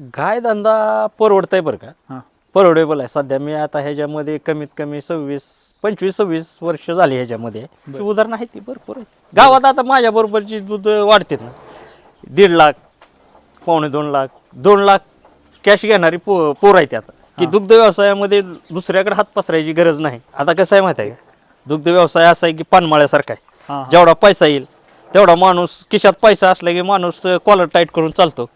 गाय धंदा परवडतंय बरं का? हां. परवडेबल आहे. सध्या मी आता ह्याच्यामध्ये कमीत कमी सव्वीस पंचवीस सव्वीस वर्ष झाली ह्याच्यामध्ये. उदाहरण आहे ती भरपूर आहे. गावात आता माझ्या बरोबरची दूध वाढते ना. दीड लाख पावणे दोन लाख दोन लाख कॅश घेणारी पो पोर आहेत आता. की दुग्ध व्यवसायामध्ये दुसऱ्याकडे हात पसरायची गरज नाही. आता कसं आहे माहिती आहे का? दुग्ध व्यवसाय असा आहे की पानमाळ्यासारखा आहे. जेवढा पैसा येईल तेवढा माणूस खिशात पैसा असला की माणूस कॉलर टाईट करून चालतो.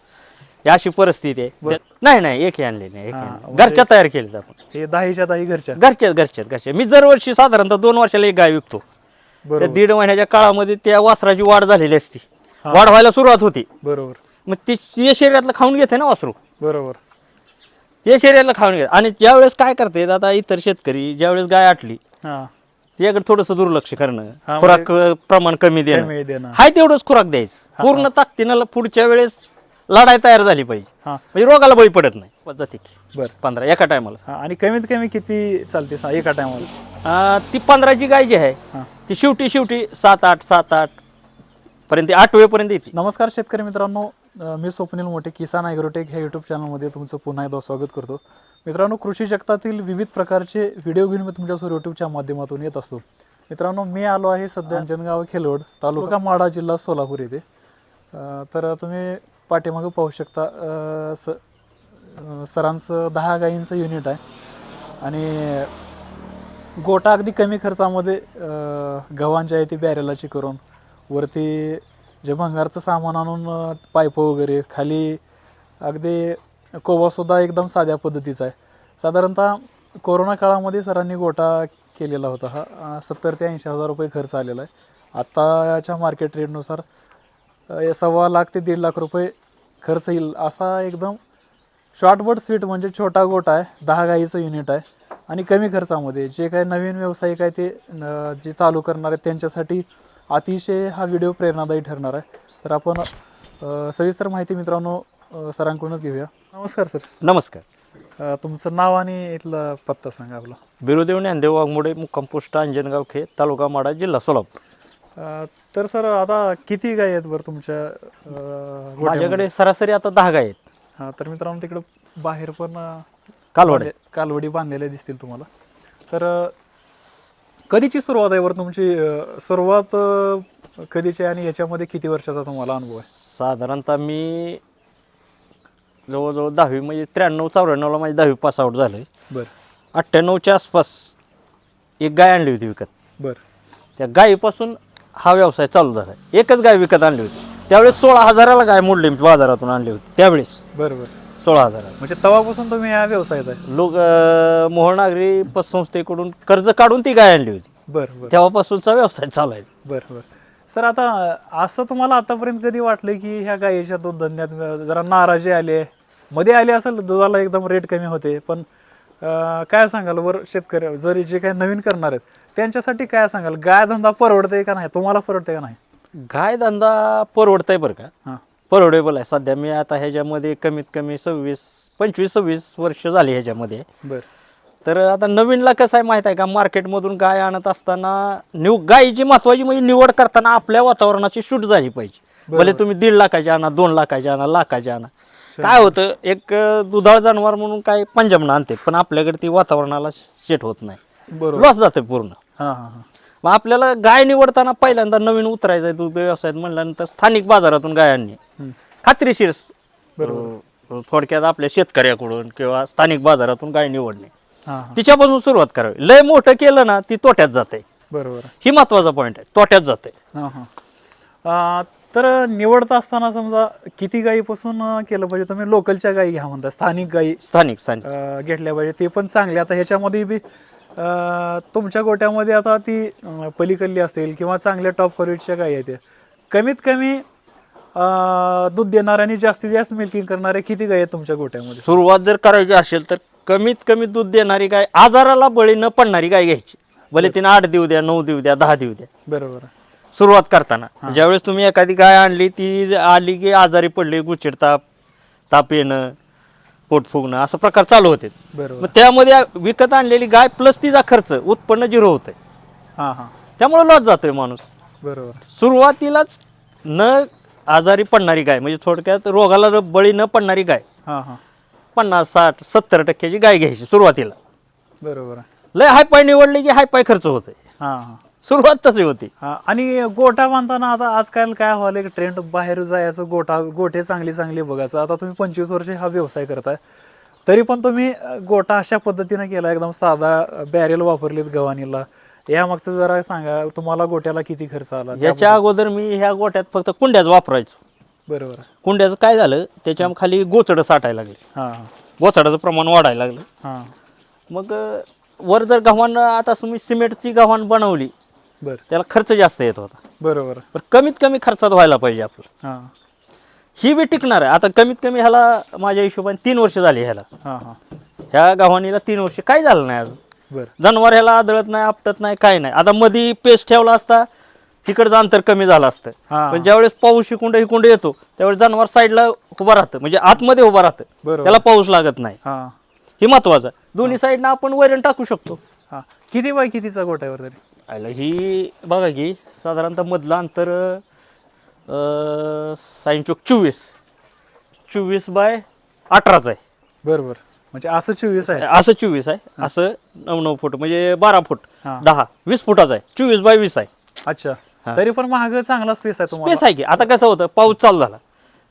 ही अशी परिस्थिती आहे. नाही नाही एक आणले नाही एक हां, आणले. म्हणजे- घरच्या तयार केले आपण. हे दहाच्या घरच्या? घरच्याच घरच्याच घरच्या मी दरवर्षी साधारणतः दोन वर्षाला एक गाय विकतो. त्या बरोबर. दीड महिन्याच्या काळामध्ये त्या वासराची वाढ झालेली असती. वाढ व्हायला सुरुवात होती. बरोबर. मग ती ते शरीरातलं खाऊन घेते ना वासरू. बरोबर. ते शरीरातलं खाऊन घेते. आणि ज्यावेळेस काय करते आता इतर शेतकरी ज्यावेळेस गाय आटली हां. त्याच्याकडे थोडंसं दुर्लक्ष करणं. हां, खुराक अं, प्रमाण कमी देणं. कमी देणं. हाय तेवढंच खुराक द्यायचं. पूर्ण ताकदीनं पुढच्या वेळेस लढाई तयार झाली पाहिजे. हां. म्हणजे रोगाला बळी पडत नाही. जाते की. बरं. पंधरा एका टायमाला. हां आणि कमीत कमी किती चालते सा- एका टायमाला? ती पंधराची गाय जी आहे ती शेवटी शेवटी सात आठ सात आठ पर्यंत आठवेपर्यंत येते. नमस्कार शेतकरी मित्रांनो. मी स्वप्नील मोठे किसान ॲग्रोटेक ह्या यूट्यूब चॅनलमध्ये तुमचं पुन्हा एकदा स्वागत करतो. मित्रांनो कृषी जगतातील विविध प्रकारचे व्हिडिओ घेऊन मी तुमच्यासमोर यूट्यूबच्या माध्यमातून येत असतो. मित्रांनो मी आलो आहे सध्या अंजनगाव खेलोड तालुका माडा जिल्हा सोलापूर येथे. तर तुम्ही पाठीमागं पाहू शकता अ, स अ, सरांचं दहा गायींचं युनिट आहे. आणि गोटा अगदी कमी खर्चामध्ये अ, गव्हांच्या आहे ती बॅरेलाची करून. वरती जे भंगारचं सामान आणून अ, पाईप वगैरे खाली अगदी कोबासुद्धा एकदम साध्या पद्धतीचा आहे. साधारणतः कोरोना काळामध्ये सरांनी गोटा केलेला होता हा. सत्तर ते ऐंशी हजार रुपये खर्च आलेला आहे. आत्ताच्या मार्केट रेटनुसार सव्वा लाख ते दीड लाख रुपये खर्च येईल असा एकदम शॉर्टबट स्वीट म्हणजे छोटा गोट आहे दहा गाईचं युनिट आहे आणि कमी खर्चामध्ये जे काही नवीन व्यावसायिक आहे ते जे चालू करणार आहेत त्यांच्यासाठी अतिशय हा व्हिडिओ प्रेरणादायी ठरणार आहे. तर आपण सविस्तर माहिती मित्रांनो सरांकडूनच घेऊया. नमस्कार सर. नमस्कार. तुमचं नाव आणि इथला पत्ता सांगा आपला. बिरुदेव ज्ञानदेव वाघमोडे मुक्काम पोस्ट अंजनगाव खे तालुका माडा जिल्हा सोलापूर. तर सर आता किती गाय आहेत बरं तुमच्या? माझ्याकडे सरासरी आता दहा गाय आहेत. हा तर मित्रांनो तिकडं बाहेर पण कालवड. कालवडी बांधलेल्या दिसतील तुम्हाला. तर कधीची सुरुवात आहे बरं तुमची? सुरुवात कधीची आणि याच्यामध्ये किती वर्षाचा तुम्हाला अनुभव आहे? साधारणतः मी जवळजवळ दहावी म्हणजे त्र्याण्णव चौऱ्याण्णवला माझी दहावी पास आउट झालं बरं. अठ्ठ्याण्णवच्या आसपास एक गाय आणली होती विकत. बरं. त्या गायीपासून हा व्यवसाय चालू झाला. एकच गाय विकत आणली होती. त्यावेळेस सोळा हजाराला गाय मोडली मी बाजारातून आणली होती. त्यावेळेस बरं बरं सोळा हजाराला. म्हणजे तवापासून तुम्ही या व्यवसायात आहे? लोक अं, मोहोळ नागरी पतसंस्थेकडून कर्ज काढून ती गाय आणली होती. बरं बरं तेव्हापासूनचा व्यवसाय चालू आहे. बरं बरं सर आता असं तुम्हाला आतापर्यंत कधी वाटलं की ह्या गायीच्या दूध धंद्यात जरा नाराजी आली आहे? मध्ये आली असेल दुधाला एकदम रेट कमी होते पण काय सांगाल वर शेतकरी जरी जे काही नवीन करणार आहेत त्यांच्यासाठी काय सांगाल? गाय धंदा परवडते का नाही? तुम्हाला परवडते का नाही? गाय धंदा परवडतंय बरं का. हां. परवडेबल आहे. सध्या मी आता ह्याच्यामध्ये कमीत कमी सव्वीस पंचवीस सव्वीस वर्ष झाली ह्याच्यामध्ये. बरं. तर आता नवीनला कसं आहे माहीत आहे का? मार्केटमधून गाय आणत असताना निव गायीची महत्वाची म्हणजे निवड करताना आपल्या वातावरणाची शूट झाली पाहिजे. भले तुम्ही दीड लाखाची आणा दोन लाखाची आणा लाखाची आणा. काय होतं एक दुधाळ जनावर म्हणून काय पंजाबनं आणते पण आपल्याकडे ती वातावरणाला सेट होत नाही. बरोबर. लॉस जाते पूर्ण. हां हां हां. मग आपल्याला गाय निवडताना पहिल्यांदा नवीन उतरायचं आहे दुग्ध व्यवसायात म्हणल्यानंतर स्थानिक बाजारातून गाय आणणे. खात्रीशीर अं, थोडक्यात आपल्या शेतकऱ्याकडून किंवा स्थानिक बाजारातून गाय निवडणे. हां हां. तिच्यापासून सुरुवात करावी. लय मोठं केलं ना ती तोट्यात जाते. बरोबर. ही महत्त्वाचा पॉईंट आहे तोट्यात जाते. हां हां. तर निवडता असताना समजा किती गायीपासून केलं पाहिजे? तुम्ही लोकलच्या गायी घ्या म्हणता स्थानिक गायी स्थानिक स्थानिक. अ, घेतल्या पाहिजे ते पण चांगले. आता ह्याच्यामध्ये बी अ, तुमच्या गोट्यामध्ये आता ती अ, पलीकडली असेल किंवा चांगल्या टॉप क्वालिटीच्या गायी आहेत. कमीत कमी अ, दूध देणाऱ्या आणि जास्तीत जास्त मिल्किंग करणाऱ्या किती गायी आहेत तुमच्या गोट्यामध्ये? सुरुवात जर करायची असेल तर कमीत कमी दूध देणारी गाय आजाराला बळी न पडणारी गाय घ्यायची. भले तिने आठ देऊ द्या नऊ देऊ द्या दहा देऊ द्या. बरोबर सुरुवात करताना. ज्यावेळेस तुम्ही एखादी गाय आणली ती आली की आजारी पडली गुचिड ताप ताप येणं पोट फुगणं असं प्रकार चालू होते. मग त्यामध्ये विकत आणलेली गाय प्लस तिचा खर्च उत्पन्न झिरो होतंय. हां हां. त्यामुळे लॉस जातोय माणूस. बरोबर. सुरुवातीलाच न आजारी पडणारी गाय म्हणजे थोडक्यात रोगाला र- बळी न पडणारी गाय. पन्नास साठ सत्तर टक्क्याची गाय घ्यायची सुरुवातीला. बरोबर. लय हाय पाय निवडली की हाय पाय खर्च होते हां हां. सुरुवात तशी होती. हा, आणि गोटा बांधताना आता आजकाल काय व्हायला एक ट्रेंड बाहेर जायचं गोटा गोटे चांगली चांगली बघायचं आता तुम्ही पंचवीस वर्ष हा व्यवसाय करताय. तरी पण तुम्ही अ, गोटा अशा पद्धतीने केला एकदम साधा बॅरेल वापरलीत गव्हाणीला. या मागचं जरा सांगा तुम्हाला गोट्याला किती खर्च आला? याच्या अगोदर मी ह्या गोट्यात फक्त कुंड्याच वापरायचो. बरोबर. कुंड्याचं काय झालं त्याच्याखाली गोचडं साठायला लागले. हां हां. गोचडाचं प्रमाण वाढायला लागलं. हां. मग अं, वर जर गव्हाण आता तुम्ही सिमेंटची गव्हाण बनवली बरं. त्याला खर्च जास्त येत होता. बरोबर. पण कमीत कमी खर्चात व्हायला पाहिजे आपलं. हां. ही बी टिकणार आहे. आता कमीत कमी ह्याला माझ्या हिशोबाने तीन वर्ष झाली ह्याला. हां हां. ह्या गव्हाणीला तीन वर्ष. काय झालं नाही अजून? बरं. जनावर ह्याला आदळत नाही आपटत नाही काय नाही. आता मधी पेस्ट ठेवला असता तिकडचं अंतर कमी झालं असतं. हां. पण ज्यावेळेस पाऊस इकुंड इकुंड येतो त्यावेळेस जनावर साईडला उभं राहतं. म्हणजे आतमध्ये उभं राहतं. बरोबर. त्याला पाऊस लागत नाही. हां. हे महत्वाचं आहे. दोन्ही साईडनं आपण वैरण टाकू शकतो. हां. किती बाय कितीचा गोट्यावर तरी? आयला ही बघा की साधारणतः मधलं अंतर साईन चौक चोवीस. चोवीस बाय अठराच आहे. बरोबर. म्हणजे असं चोवीस आहे. असं चोवीस आहे. असं नऊ नऊ फूट म्हणजे बारा फूट हां. दहा वीस फुटाचा आहे. चोवीस बाय वीस आहे. अच्छा. तरी पण महाग चांगला स्पेस आहे तुम्हाला. स्पेस आहे की. आता कसं होतं पाऊस चालू झाला.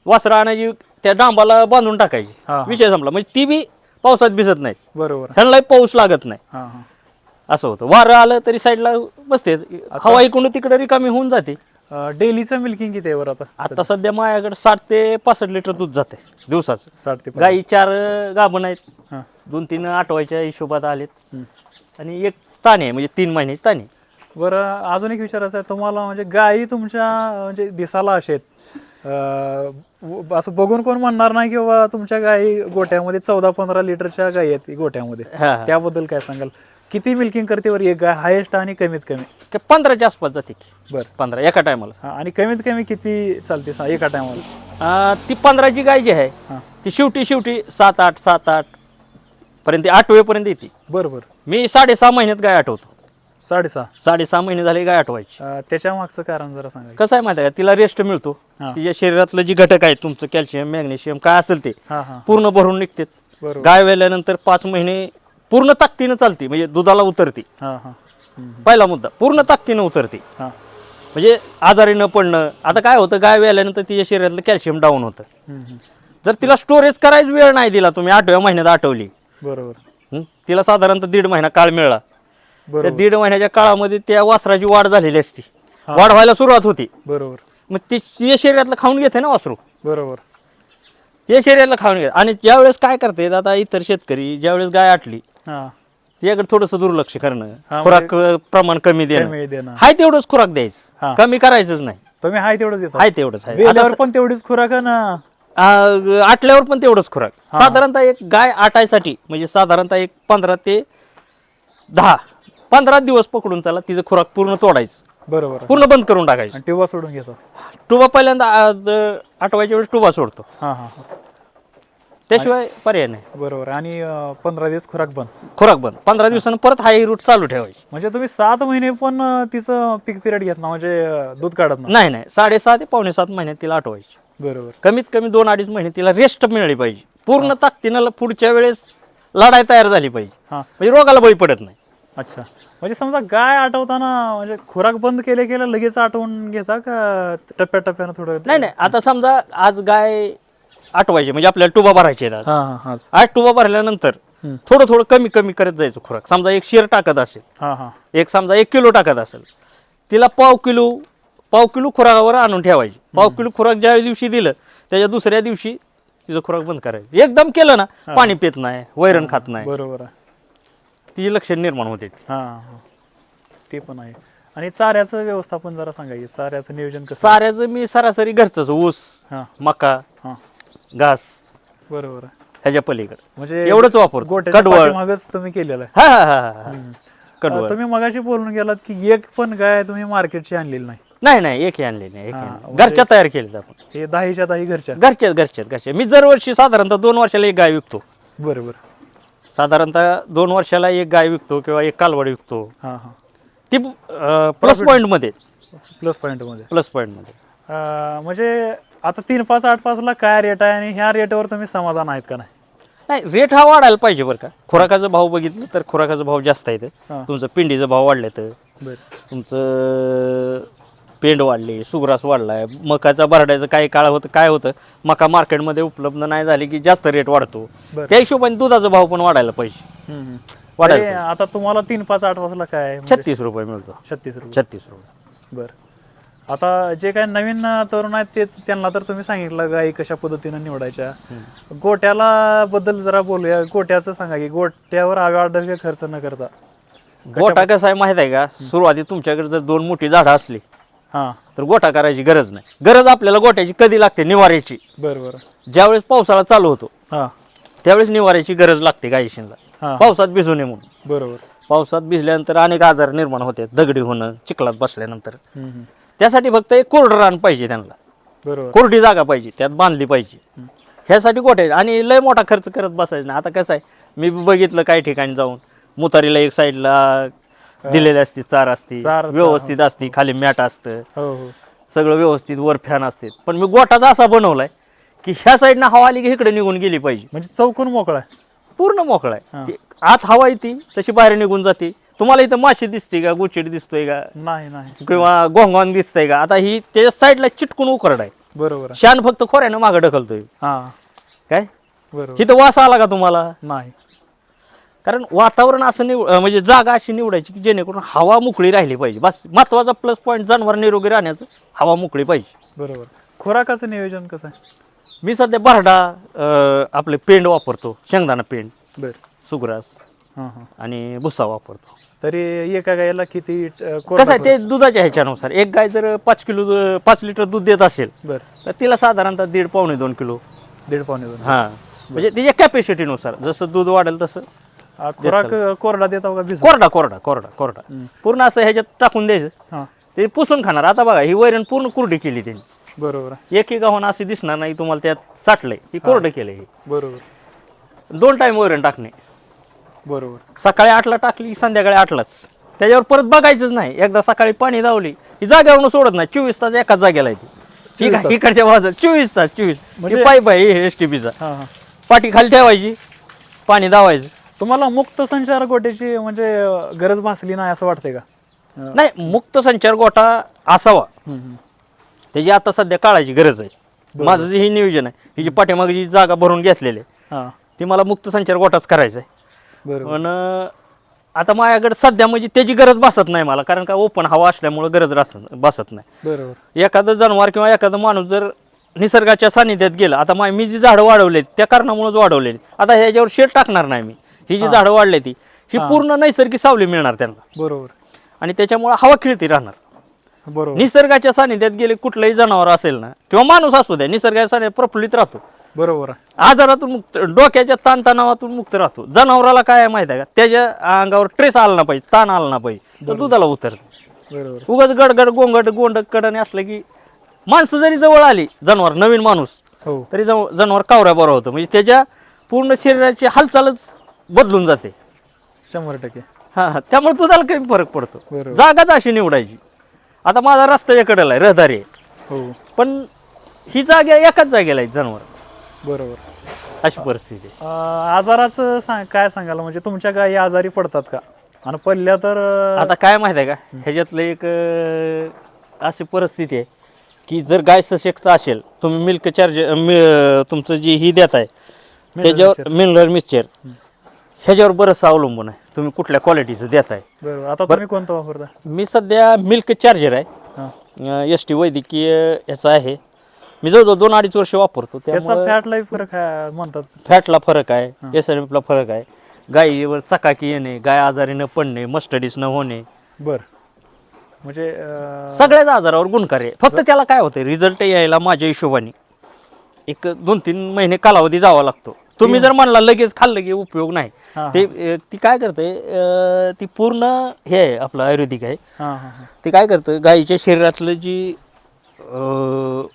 वासरा आणायची त्या डांबाला बांधून टाकायची. हा. विषय संपला. म्हणजे ती बी पावसात भिजत नाहीत. बरोबर. ह्यांना पाऊस लागत नाही. हां हां. असं होतं. वारं आलं तरी साईडला बसते. हवा इकडून तिकडे रिकामी होऊन जाते. डेलीचं मिल्किंग किती आहे बरं आता? आता सध्या माझ्याकडे साठ ते पासष्ट लिटर दूध जाते दिवसाचं. साठ ते गाई चार गाभण आहेत. हां. दोन तीन आठवायच्या हिशोबात आलेत. आणि एक ताणे आहे म्हणजे तीन महिन्याची ताणे. बरं अजून एक विचारायचं आहे तुम्हाला म्हणजे गायी तुमच्या म्हणजे दिसाला असे असं बघून कोण म्हणणार नाही की बाबा तुमच्या गायी गोट्यामध्ये चौदा पंधरा लिटरच्या गायी आहेत गोट्यामध्ये. हा. त्याबद्दल काय सांगाल? किती मिल्किंग करते बरं? एक गाय हायेस्ट आणि कमीत कमी? ते पंधराच्या आसपास जाते की. बरं. पंधरा एका टायमाला हा, आणि कमीत कमी किती चालते? सा- एका टायमाला ती पंधराची गाय जी आहे ती शेवटी शेवटी सात आठ सात आठ पर्यंत आठवेपर्यंत येते. बरं बरं. मी साडेसहा महिन्यात गाय आठवतो. साडेसहा? साडेसहा महिने झाले गाय आठवायची. अं, त्याच्या मागचं कारण जरा सांगा कसं आहे माहिती आहे का? तिला रेस्ट मिळतो. हां. तिच्या शरीरातलं जे घटक आहेत तुमचं कॅल्शियम मॅग्नेशियम काय असेल ते हां हां. पूर्ण भरून निघते बरोबर. गाय वेल्यानंतर पाच महिने पूर्ण ताकदीनं चालते म्हणजे दुधाला उतरते. हां हां. पहिला मुद्दा पूर्ण ताकदीनं उतरते. हां. म्हणजे आजारी न पडणं आता काय होतं गाय वेल्यानंतर तिच्या शरीरातलं कॅल्शियम डाऊन होतं. हम्म. जर तिला स्टोरेज करायच वेळ नाही दिला तुम्ही आठव्या महिन्यात आठवली. बरोबर. हं? तिला साधारणतः दीड महिना काळ मिळाला. त्या बरोबर. दीड महिन्याच्या काळामध्ये त्या वासराची वाढ झालेली असती. वाढ व्हायला सुरुवात होती. बरोबर. मग ती तिच्या शरीरातलं खाऊन घेते ना वासरू? बरोबर. त्या शरीरातलं खाऊन घेते. आणि ज्यावेळेस काय करते आता इतर शेतकरी ज्यावेळेस गाय आटली हां. त्याकडे थोडंसं दुर्लक्ष करणं हा, खुराक अं, प्रमाण कमी देणं. कमी देणं. हाय तेवढंच खुराक हा. द्यायचं कमी करायचंच नाही. तुम्ही हाय तेवढंच देता. हाय तेवढंच आहे वेल्यावर आता पण तेवढीच खुराक आहे ना. आ, आटल्यावर पण तेवढंच खुराक. साधारणतः एक गाय आटायसाठी म्हणजे साधारणतः एक पंधरा ते दहा पंधरा दिवस पकडून चला तिचं खुराक पूर्ण तोडायचं. बरोबर. आहे. पूर्ण बंद करून टाकायचं. आणि टिवा सोडून घेतो. टुबा पहिल्यांदा आ, द- आठवायच्या वेळेस टुबा सोडतो. हां हां. त्याशिवाय पर्याय नाही. बरोबर. आणि अं, पंधरा दिवस खुराक बंद. खुराक बंद. पंधरा दिवसानं परत हाय रूट चालू ठेवायची. म्हणजे तुम्ही सात महिने पण अं, तिचं पीक पिरियड घेत ना म्हणजे अं, दूध काढत ना नाही नाही. साडेसहा ते पावणे सात महिन्यात तिला आठवायची. बरोबर. कमीत कमी दोन अडीच महिने तिला रेस्ट मिळाली पाहिजे. पूर्ण ताकदीनं पुढच्या वेळेस लढाई तयार झाली पाहिजे. हां. म्हणजे रोगाला बळी पडत नाही. अच्छा. म्हणजे समजा गाय आठवताना म्हणजे खुराक बंद केले केलं लगेच आठवून घेता का टप्प्याटप्प्यानं थोडं? नाही नाही. आता समजा आज गाय आठवायची म्हणजे आपल्याला टुबा भरायचे आहेत आज. हां हां हां आज टुबा भरल्यानंतर. थोडं थोडं कमी कमी करत जायचं खुराक. समजा एक शेर टाकत असेल हां हां. एक समजा एक किलो टाकत असेल तिला पाव किलो पाव किलो खुराकावर आणून ठेवायची. पाव किलो खुराक ज्या दिवशी दिलं त्याच्या दुसऱ्या दिवशी तिचं खुराक बंद करायचं. एकदम केलं ना पाणी पित नाही वैरण खात नाही. बरोबर आहे. तिची लक्षण निर्माण होते. हां हां. ते पण आहे. आणि चाऱ्याचं व्यवस्थापन जरा सांगायचं चाऱ्याचं नियोजन कसं? साऱ्याचं मी सरासरी घरचंच ऊस हां. मका हां. घास. बरोबर आहे. ह्याच्या पलीकडे. म्हणजे एवढंच वापरतो गोट्याच्या कडवळ. पाठीमागच तुम्ही केलेलं आहे. हा हा हा हा, हा. कडवळ. तुम्ही मगाशी बोलून गेलात की एक पण गाय तुम्ही मार्केटची आणलेली नाही. नाही नाही एक आणले नाही एक हा, आणली. म्हणजे- घरच्या तयार केले आपण. हे दहाच्या दही घरच्या. घरच्याच घरच्याच घरच्या. मी दरवर्षी साधारणतः दोन वर्षाला एक गाय विकतो. बरोबर. साधारणतः दोन वर्षाला एक गाय विकतो किंवा एक कालवड विकतो. हां हां. ती प्लस पॉईंटमध्ये. प्लस पॉईंटमध्ये प्लस पॉईंटमध्ये. अं, म्हणजे आता तीन पाच आठ पाचला काय रेट आहे आणि ह्या रेटवर तुम्ही समाधान आहेत का नाही? नाही रेट हा वाढायला पाहिजे बरं का. खुराकाचा भाव बघितलं तर खुराकाचा भाव जास्त आहे हा. तुमचं पिंडीचा भाव वाढले तर बरं. तुमचं पेंड वाढले सुग्रास वाढलाय मकाचा भरडायचं काही काळ होतं काय होतं मका मार्केटमध्ये उपलब्ध नाही झाली की जास्त रेट वाढतो. बरं. त्या हिशोबाने दुधाचा भाव पण वाढायला पाहिजे. हम्म. वाढायला तरी आता तुम्हाला तीन पाच आठ वाजला काय आहे? म्हणजे छत्तीस रुपये मिळतो. छत्तीस रुपये. छत्तीस रुपये. बर. आता जे काही नवीन तरुण आहेत ते त्यांना तर तुम्ही सांगितलं गाई कशा पद्धतीनं निवडायच्या. गोट्याला बद्दल जरा बोलूया. गोट्याचं सांगा की गोट्यावर आवाडर खर्च न करता. गोठा कसा आहे माहीत आहे का? सुरुवातीत तुमच्याकडे जर दोन मोठी झाडं असली हा. तर गोठा करायची गरज नाही. गरज आपल्याला गोठ्याची कधी लागते? निवाऱ्याची. बर बर ज्यावेळेस पावसाळा चालू होतो हा. त्यावेळेस निवाऱ्याची गरज लागते गायशीनला पावसात भिजू नये म्हणून. बरोबर. पावसात भिजल्यानंतर अनेक आजार निर्माण होते दगडी होणं चिखलात बसल्यानंतर. त्यासाठी फक्त एक कोरडं रान पाहिजे त्यांना. बरोबर. कोरडी जागा पाहिजे त्यात बांधली पाहिजे. ह्यासाठी गोठे आणि लय मोठा खर्च करत बसायचा नाही. आता कसं आहे मी बघितलं काही ठिकाणी जाऊन मुतारीला एक साईडला दिलेली असती चार असती चार- व्यवस्थित असती खाली मॅट असतं. हो हो. सगळं व्यवस्थित वर फॅन असते. पण मी गोठाचा असा बनवलाय की ह्या साईडनं हवा आली की इकडे निघून गेली पाहिजे. म्हणजे चौकून मोकळा आहे. पूर्ण मोकळा हा. आहे ती आत हवा येते तशी बाहेर निघून जाते. तुम्हाला इथं माशी दिसते का गुचिड दिसतोय का? नाही नाही. किंवा गोंगॉन दिसतंय का? आता ही त्याच्या साईडला चिटकून उकरड आहे. बरोबर आहे. शान फक्त खोऱ्यानं मागं ढकलतोय. हा. काय? बरोबर. इथं वास आला का तुम्हाला? नाही. कारण वातावरण असं निव अं, म्हणजे जागा अशी निवडायची की जेणेकरून हवा मोकळी राहिली पाहिजे. बस महत्त्वाचा प्लस पॉईंट जनावर निरोगी राहण्याचं हवा मोकळी पाहिजे. बरोबर. खोराकाचं नियोजन कसं आहे? मी सध्या भरडा अं, आपले पेंड वापरतो शेंगदाणा पेंड. बर. सुग्रास. हां हां. आणि भुस्सा वापरतो. तरी एका गायला किती अं, कसं आहे ते दुधाच्या ह्याच्यानुसार. एक गाय जर पाच किलो दु- पाच लिटर दूध देत असेल बर. तर तिला साधारणतः दीड पावणे दोन किलो. दीड पावणे दोन. हां. म्हणजे तिच्या कॅपॅसिटीनुसार जसं दूध वाढेल तसं आ, खोराक कोरडा देता का भिजू? कोरडा कोरडा कोरडा कोरडा. पूर्ण असं ह्याच्यात टाकून द्यायचं. हां. ते पुसून खाणार. आता बघा ही वैरण पूर्ण कुरडी केली त्यांनी. बरोबर आहे. एक एक गावानं अशी दिसणार नाही तुम्हाला त्यात साठलंय. ही कोरडं केलंय हे. बरोबर. दोन टाइम वैरण टाकणे. बरोबर. सकाळी आठला टाकली की संध्याकाळी आठलाच. त्याच्यावर परत बघायचंच नाही. एकदा सकाळी पाणी दावली ही जागेवरून सोडत नाही. चोवीस तास एकाच जागेला आहे ती. ठीक आहे इकडच्या बाजूला चोवीस तास चोवीस म्हणजे- पाईप आहे एस टी पीचा पाठी खाली ठेवायची पाणी दावायचं तुम्हाला मुक्त संचार गोट्याची म्हणजे गरज भासली नाही असं वाटतंय का? नाही मुक्त संचार गोठा असावा. त्याची आता सध्या काळाची गरज आहे. माझं जे हे नियोजन आहे ही जी पाठीमागे जी जागा भरून घेतलेली आहे ती मला मुक्त संचार गोठाच करायचा आहे पण आता माझ्याकडे सध्या म्हणजे त्याची गरज भासत नाही मला कारण का ओपन हवा असल्यामुळे गरज बसत नाही. बरोबर. एखादं जनावर किंवा एखादा माणूस जर निसर्गाच्या सानिध्यात गेला आता मा मी जी झाडं वाढवलेत त्या कारणामुळेच वाढवलेली आता ह्याच्यावर शेड टाकणार नाही मी. ही जी झाडं वाढली ती ही पूर्ण नैसर्गिक सावली मिळणार त्यांना. बरोबर. आणि त्याच्यामुळे हवा खिळती राहणार. बरोबर. निसर्गाच्या सानिध्यात गेले कुठलंही जनावर असेल ना किंवा माणूस असू द्या निसर्गाच्या सानिध्यात प्रफुल्लित राहतो. बरोबर आहे. आजारातून मुक्त डोक्याच्या ताणतणावातून मुक्त राहतो. जनावराला काय आहे माहिती आहे का? त्याच्या अंगावर ट्रेस आला ना पाहिजे ताण आला ना पाहिजे. तर दुधाला उतरतं बरोबर. उगाच गडगड गोंगड गोंड कडणे असलं की माणसं जरी जवळ आली जनावर नवीन माणूस हो. तरी जव- जनावर कावऱ्या बरं होतं. म्हणजे त्याच्या पूर्ण शरीराची हालचालच बदलून जाते. शंभर टक्के. हा हा. त्यामुळे दुधाला कमी फरक पडतो. बरोबर. जागाच अशी निवडायची. आता माझा रस्ता कडेला आहे रहदारी आहे. हो. पण ही जागा एकाच जागेला आहे जनावर. बरोबर. अशी परिस्थिती. आहे. अं, आजाराचं सांग काय सांगायला म्हणजे तुमच्या गायी आजारी पडतात का? आणि पडल्या तर अं, आता काय माहिती आहे का? ह्याच्यातलं एक अं, अशी परिस्थिती आहे की जर गाय सशक्त असेल तुम्ही मिल्क चार्ज तुमचं जी ही देत आहे त्याच्यावर मिनरल मिक्सचर. ह्याच्यावर बरंचसं अवलंबून आहे. तुम्ही कुठल्या क्वालिटीचं देत आहे. बरोबर. आता तुम्ही कोणतं वापरता? मी सध्या मिल्क चार्जर आहे. हां. एस टी वैद्यकीय याचा आहे. मी जवळजवळ दोन अडीच वर्ष वापरतो त्याचा त्यामुळे फॅट लाईफ फरक आहे म्हणतात. फॅटला फरक आहे एस एन एफला फरक आहे. गायीवर चकाकी येणे गाय आजारी न पडणे मस्टडीज न होणे. बर. म्हणजे अं, सगळ्याच आजारावर गुणकारी आहे. फक्त त्याला काय होतं रिझल्ट यायला माझ्या हिशोबाने एक दोन तीन महिने कालावधी जावा लागतो. तुम्ही जर म्हणला लगेच खाल्लं की उपयोग नाही हा, ते अं, ती काय करते अं, ती पूर्ण हे आहे आपलं आयुर्वेदिक आहे. हां हां हां. ते काय करतं गायीच्या शरीरातलं जी अं,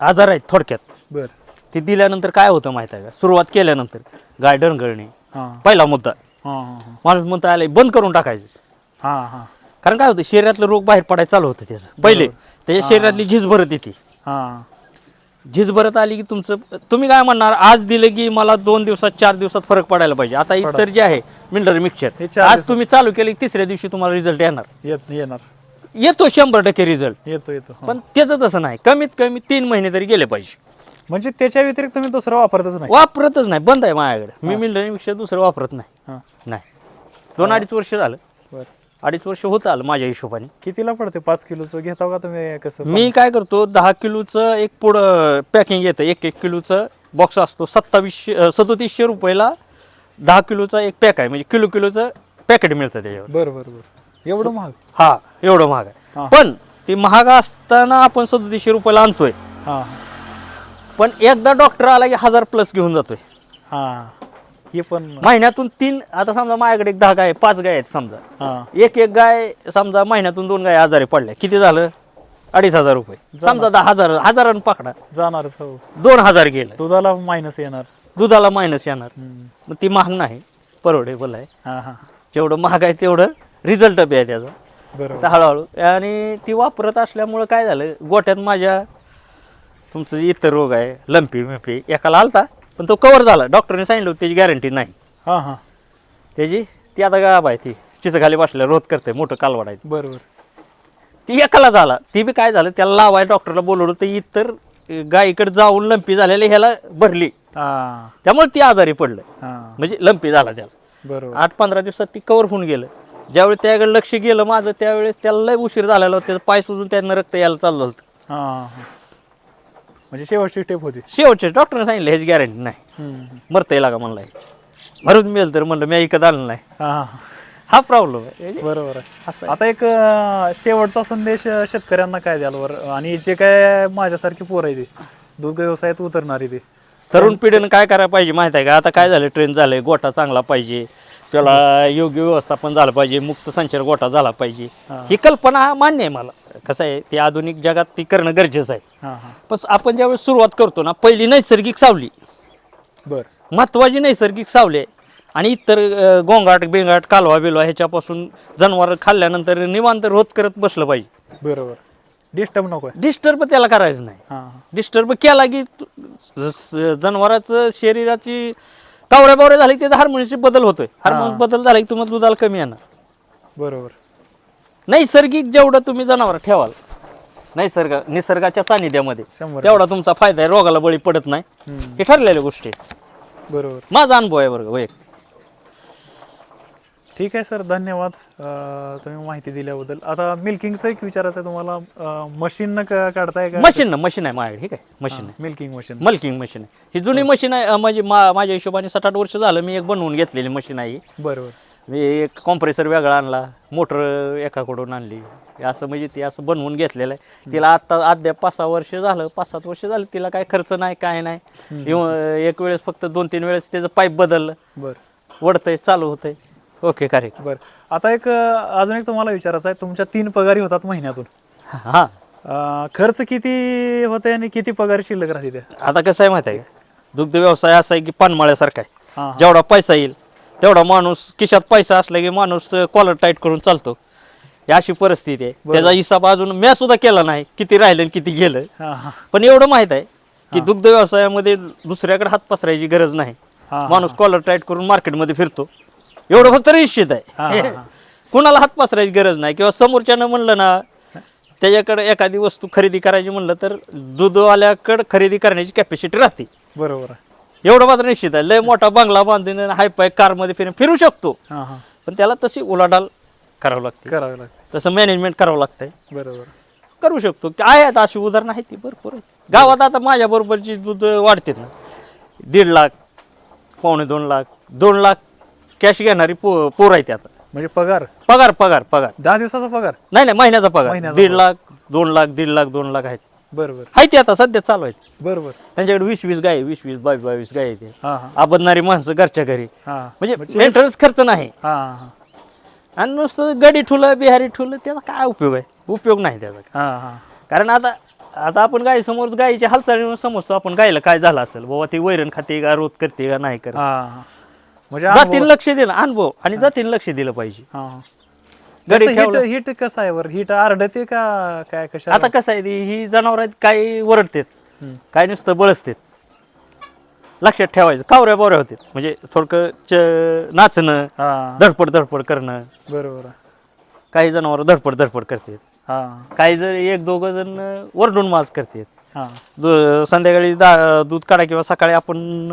आजार आहेत थोडक्यात. बर. ते दिल्यानंतर काय होतं माहिती आहे का? सुरुवात केल्यानंतर डणगळणे हां. पहिला मुद्दा. हां हां हां. माणूस म्हणतो आले बंद करून टाकायचं. हां हां. कारण काय होतं शरीरातलं रोग बाहेर पडायला चालू होतं त्याचं. पहिले त्याच्या शरीरातली झीज भरत येते. हां. झिजभरत आली की तुमचं तुम्ही काय म्हणणार आज दिलं की मला दोन दिवसात चार दिवसात फरक पडायला पाहिजे. आता इतर जे आहे मिनरल मिक्सचर. चार आज दिवसात. तुम्ही चालू केलं की तिसऱ्या दिवशी तुम्हाला रिझल्ट येणार. येत येणार. येतो शंभर टक्के रिझल्ट येतो येतो हा. पण त्याचं तसं नाही. कमीत कमी तीन महिने तरी गेले पाहिजे. म्हणजे त्याच्या व्यतिरिक्त तुम्ही दुसरं वापरतच नाही. वापरतच नाही. बंद आहे माझ्याकडे. मी मिक्सचर दुसरं वापरत नाही. नाही. दोन अडीच वर्ष झालं. बर. अडीच वर्ष होत आलं माझ्या हिशोबाने. कितीला पडते पाच किलोचं घेता का तुम्ही कसं? मी काय करतो दहा किलोचं एक पुढं पॅकिंग येतं. एक एक किलोचं बॉक्स असतो. सत्तावीसशे सदोतीसशे रुपयाला दहा किलोचा एक पॅक आहे. म्हणजे किलो किलोचं पॅकेट मिळतं त्याच्यावर. बर बर बर. एवढं महाग? हा एवढं महाग. आहे. पण ते महाग असताना आपण सदोतीसशे रुपयाला आणतोय. पण एकदा डॉक्टर आला की हजार प्लस घेऊन जातोय. हा. पण महिन्यातून तीन आता समजा माझ्याकडे एक दहा गाय पाच गाय आहेत समजा. हा. एक एक गाय समजा महिन्यातून दोन गाय आजारी पडल्या. किती झालं? अडीच हजार रुपये. समजा दहा हजार हजारानं पकडा. जाणारच हो. दोन हजार गेलं. दुधाला मायनस येणार. दुधाला मायनस येणार. मग ती महाग नाही. परवडेबल आहे. जेवढं महाग आहे तेवढं रिझल्ट बी आहे त्याचा. बरोबर. तर हळूहळू. आणि ती वापरत असल्यामुळं काय झालं गोट्यात माझ्या तुमचं जे इतर रोग आहे लंपी मिपी एकाला आलता पण तो कवर झाला. डॉक्टरने सांगितलं होतं त्याची गॅरंटी नाही. हा हा. त्याची ती आता गाब आहे ती. चिचं खाली बसल्या रोध करते मोठं कालवाड आहे बरोबर. ती एकाला झाला. ती बी काय झालं त्याला लावाय डॉक्टरला बोलवलं तर इतर गायीकडे जाऊन लंपी झालेली ह्याला भरली. हा. त्यामुळे ती आजारी पडलं. हा. म्हणजे लंपी झाला त्याला. बरोबर. आठ पंधरा दिवसात ती कवर होऊन गेलं. ज्यावेळी त्याकडे लक्ष गेलं माझं त्यावेळेस त्याला लय उशीर झालेला होता. त्याचा पाय सुजून त्यानं रक्त यायला चाललं होतं. हा हा. हा. म्हणजे शेवटची स्टेप होती. शेवटचे डॉक्टरने सांगितलं ह्याची गॅरंटी नाही. हम्म. मरता येईल का म्हणलाय. मरून मिळेल तर म्हणलं मी ऐकत आलं नाही. हा हा. हा प्रॉब्लेम आहे. बरोबर आहे. असं. आता एक अं, शेवटचा संदेश अं, शेतकऱ्यांना काय द्याल वर? आणि जे काय माझ्यासारखी पोर आहे ते दूध व्यवसायात उतरणारी ते. तरुण पिढीनं काय करायला पाहिजे माहिती आहे का? आता काय झालं? ट्रेन झालंय गोठा चांगला पाहिजे. त्याला योग्य व्यवस्थापन झालं पाहिजे मुक्त संचार गोठा झाला पाहिजे. हा. कल्पना मान्य आहे मला. कसं आहे ते आधुनिक जगात ती करणं गरजेचं आहे. पण आपण ज्यावेळेस सुरुवात करतो ना पहिली नैसर्गिक सावली. बर. महत्वाची नैसर्गिक सावली आहे. आणि इतर गोंगाट बेंगाट कालवा बिलवा ह्याच्यापासून जनावर खाल्ल्यानंतर निवांत रोध करत बसलं पाहिजे. बरोबर. डिस्टर्ब नको डिस्टर्ब त्याला करायचं नाही. डिस्टर्ब केला की जनावराचं शरीराची कावऱ्या बावऱ्या झाली त्याचा हार्मोन्सचे बदल होतोय. हार्मोन्स बदल झाला की तुम्हाला दुधाला कमी येणार. बरोबर. नैसर्गिक जेवढं तुम्ही जनावर ठेवाल नैसर्ग निसर्गाच्या सानिध्यामध्ये तेवढा तुमचा फायदा आहे रोगाला बळी पडत नाही. हे ठरलेल्या गोष्टी. बरोबर. माझा अनुभव आहे बरं वैयक्तिक. ठीक आहे सर. धन्यवाद तुम्ही माहिती दिल्याबद्दल. आता मिल्किंगचं एक विचारायचं आहे तुम्हाला. मशीन काढताय का? मशीन ना मशीन आहे माझ्याकडे ठीक आहे. मशीन आहे. Milking machine. मल्किंग मशीन आहे. ही जुनी मशीन आहे म्हणजे माझ्या हिशोबाने सात आठ वर्ष झालं मी एक बनवून घेतलेली मशीन आहे ही. बरोबर. मी एक कॉम्प्रेसर वेगळा आणला मोटर एकाकडून आणली. असं म्हणजे ती असं बनवून घेतलेलं आहे. तिला आता अद्याप पाच सहा वर्ष झालं पाच सात वर्ष झालं तिला काय खर्च नाही काय नाही. एक वेळेस फक्त दोन तीन वेळेस त्याचं पाईप बदललं. बर. वडतंय चालू होतंय. ओके कार्य बर. आता एक अं, अजून एक तुम्हाला विचारायचं आहे. तुमच्या तीन पगारी होतात महिन्यातून. हां. अं, खर्च किती होते आणि किती पगार शिल्लक राहते त्या? आता कसं आहे माहिती आहे का? दुग्ध व्यवसाय असा आहे की पानमाळ्यासारखा आहे. हा जेवढा पैसा येईल तेवढा माणूस खिशात पैसा असला की माणूस कॉलर टाईट करून चालतो. ही अशी परिस्थिती आहे. त्याचा हिसाब अजून म्या सुद्धा केला नाही. किती राहिलं आणि किती गेलं. हा हा. पण एवढं माहीत आहे की दुग्ध व्यवसायामध्ये दुसऱ्याकडे हात पसरायची गरज नाही. हा, माणूस कॉलर टाईट करून मार्केटमध्ये फिरतो. एवढं फक्त निश्चित आहे. कुणाला हात पसरायची गरज नाही. किंवा समोरच्यानं म्हणलं ना त्याच्याकडे एखादी वस्तू खरेदी करायची म्हणलं तर दूधवाल्याकडे खरेदी करण्याची कॅपॅसिटी राहते. बरोबर आहे. एवढं मात्र निश्चित आहे. लय मोठा बंगला बांधून हाय पाय कारमध्ये फिरून फिरू शकतो. पण त्याला तशी उलाढाल करावं लागते. करावं लागतं. तसं मॅनेजमेंट करावं लागतंय. बरोबर. करू शकतो. की आहेत अशी उदाहरणं आहेत ती भरपूर आहेत. गावात आता माझ्या बरोबरची दूध वाढते ना. दीड लाख पावणे दोन लाख दोन लाख कॅश घेणारी पो पोर आहेत आता म्हणजे पगार? पगार पगार पगार. दहा दिवसाचा पगार? नाही नाही महिन्याचा पगार. महिन्याचा दीड लाख दोन लाख दीड लाख दोन लाख आहेत. बरोबर. आहेत ते आता सध्या चालू आहेत. बरोबर. त्यांच्याकडे वीस वीस गाय वीस वीस बावीस बावीस गाय आहेत हा हा. आबदणारी माणसं घरच्या घरी. हा. म्हणजे मेंटेनन्स खर्च नाही. हा हा आणि नुसतं गडी ठुलं बिहारी ठुलं त्याचा काय उपयोग आहे? उपयोग नाही त्याचा. हा हा. कारण आता आता आपण गाई समोर गायीच्या हालचाली समजतो आपण गायला काय झालं असेल? बाबा ती वैरण खाते का रोध करते का नाही करत? हा. म्हणजे जातीनं लक्ष दिलं अनुभव. आणि जातीनं लक्ष दिलं पाहिजे. हा. हिट ठेवलं. हिट कसं आहे वर हिट आरडते का काय कशा आता कसं आहे ती, ही जनावर आहेत काही वरडतात. हम्म. काय नुसतं बळसतेत. लक्षात ठेवायचं. कावऱ्या बावऱ्या होते म्हणजे थोडकं च नाचणं हा. धडपड धडपड करणं. बरोबर. आहे. काही जनावर धडपड धडपड करतात. हा. काही जर एक दोघं जण वरडून माज करतात. हा. दु- संध्याकाळी दा दूध काढा किंवा सकाळी आपण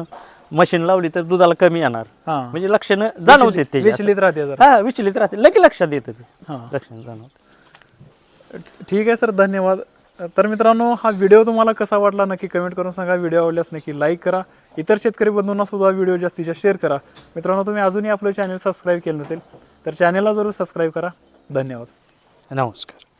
मशीन लावली तर दुधाला कमी येणार. हा. म्हणजे लक्षणं जाणवते ते विचलित राहते जरा. हा विचलित राहते. लगे लक्षात येतं ते. हा. लक्षण जाणवत. ठीक आहे सर. धन्यवाद. तर मित्रांनो हा व्हिडिओ तुम्हाला कसा वाटला नक्की कमेंट करून सांगा. व्हिडिओ आवडल्यास नक्की लाईक करा. इतर शेतकरी बंधूंना सुद्धा व्हिडिओ जास्तीत जास्त शेअर करा. मित्रांनो तुम्ही अजूनही आपलं चॅनल सबस्क्राईब केलं नसेल तर चॅनलला जरूर सबस्क्राईब करा. धन्यवाद. नमस्कार.